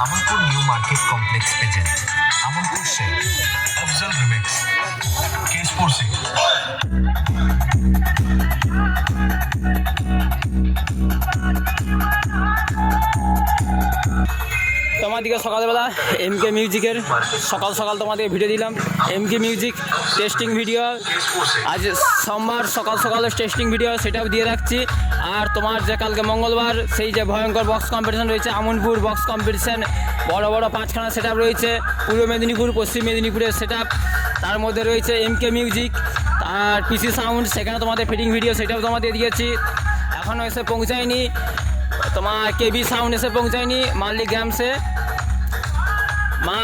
Amarpur new market complex পেজেন্ট আমারপুর সেল আফজল রিমেক্স কেশপুর সিং Thank you. তোমাদেরকে সকালবেলা এম কে মিউজিকের সকাল সকাল তোমাদেরকে ভিডিও দিলাম। M K music testing video আজ সোমবার সকাল সকালে টেস্টিং ভিডিও সেটাও দিয়ে রাখছি। আর তোমার যে কালকে মঙ্গলবার, সেই যে ভয়ঙ্কর বক্স কম্পিটিশন রয়েছে, আমনপুর বক্স কম্পিটিশন বড় বড় পাঁচখানা সেট রয়েছে, পূর্ব মেদিনীপুর, পশ্চিম মেদিনীপুরের সেট তার মধ্যে রয়েছে এম কে মিউজিক আর পিসি সাউন্ড সেখানে তোমাদের ফিটিং ভিডিও সেটাও তোমাদের দিয়েছি। এখনও এসে পৌঁছায়নি। তোমার কেবি সাউন্ড এসে পৌঁছায়নি মাল্লি গ্রামসে মা,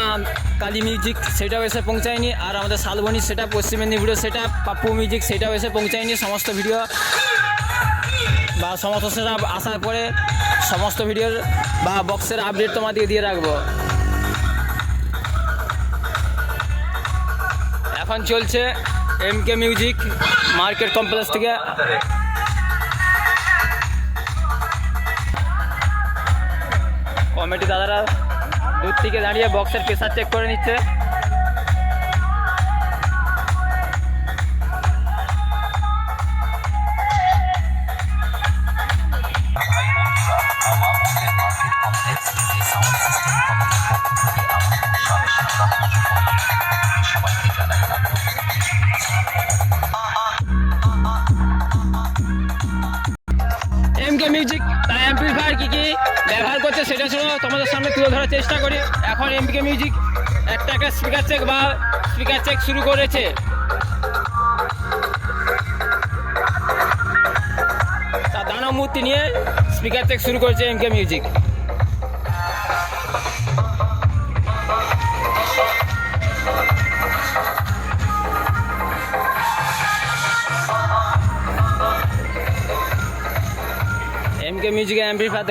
কালী মিউজিক সেটাও এসে পৌঁছায়নি, আর আমাদের শালবনি সেটা পশ্চিম মেদিনীপুরের সেটা পাপ্পু মিউজিক সেটাও এসে পৌঁছায়নি, সমস্ত ভিডিও বা সমস্ত সেটা আসার পরে সমস্ত ভিডিওর বা বক্সের আপডেট তোমাদেরকে দিয়ে রাখব। এখন চলছে M K music market complex থেকে। কমিটি দাদারা দূর থেকে দাঁড়িয়ে বক্সের প্রেসার চেক করে নিচ্ছে। ভাই বন্ধুরা মিউজিক তার অ্যাম্পলিফায়ার কী কী ব্যবহার করছে সেটা ছিল তোমাদের সামনে তুলে ধরার চেষ্টা করি। এখন এম কে মিউজিক একটা একটা স্পিকার চেক বা স্পিকার চেক শুরু করেছে। তার দানব মূর্তি নিয়ে স্পিকার চেক শুরু করেছে M K music M K মিউজিকের অ্যাম্পলিফায়ার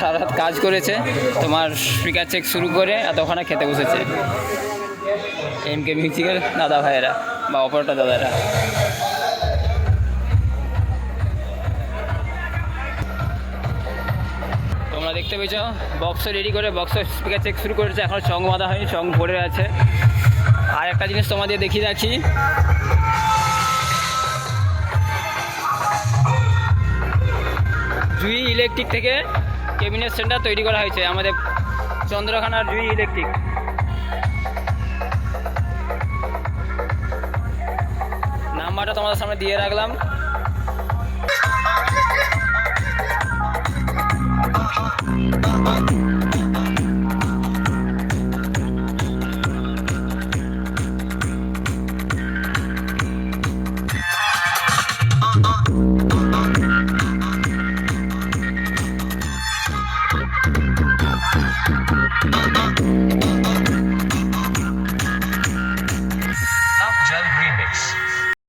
সারা রাত কাজ করেছে। তোমার স্পিকার চেক শুরু করে এতক্ষণে খেতে বসেছে। এম কে মিউজিকের দাদা ভাইয়েরা বা অপরটা দাদারা। তোমরা দেখতে পেয়েছ বক্স রেডি করে বক্স স্পিকার চেক শুরু করেছে। এখন চং বাঁধা হয়নি চং পড়ে আছে। আর একটা জিনিস তোমাদের দেখিয়ে রাখি। জুই ইলেকট্রিক থেকে কেবিনেট সেন্টার তৈরি করা হয়েছে আমাদের চন্দ্রখানার জুই ইলেকট্রিক নাম্বারটা তোমাদের সামনে দিয়ে রাখলাম।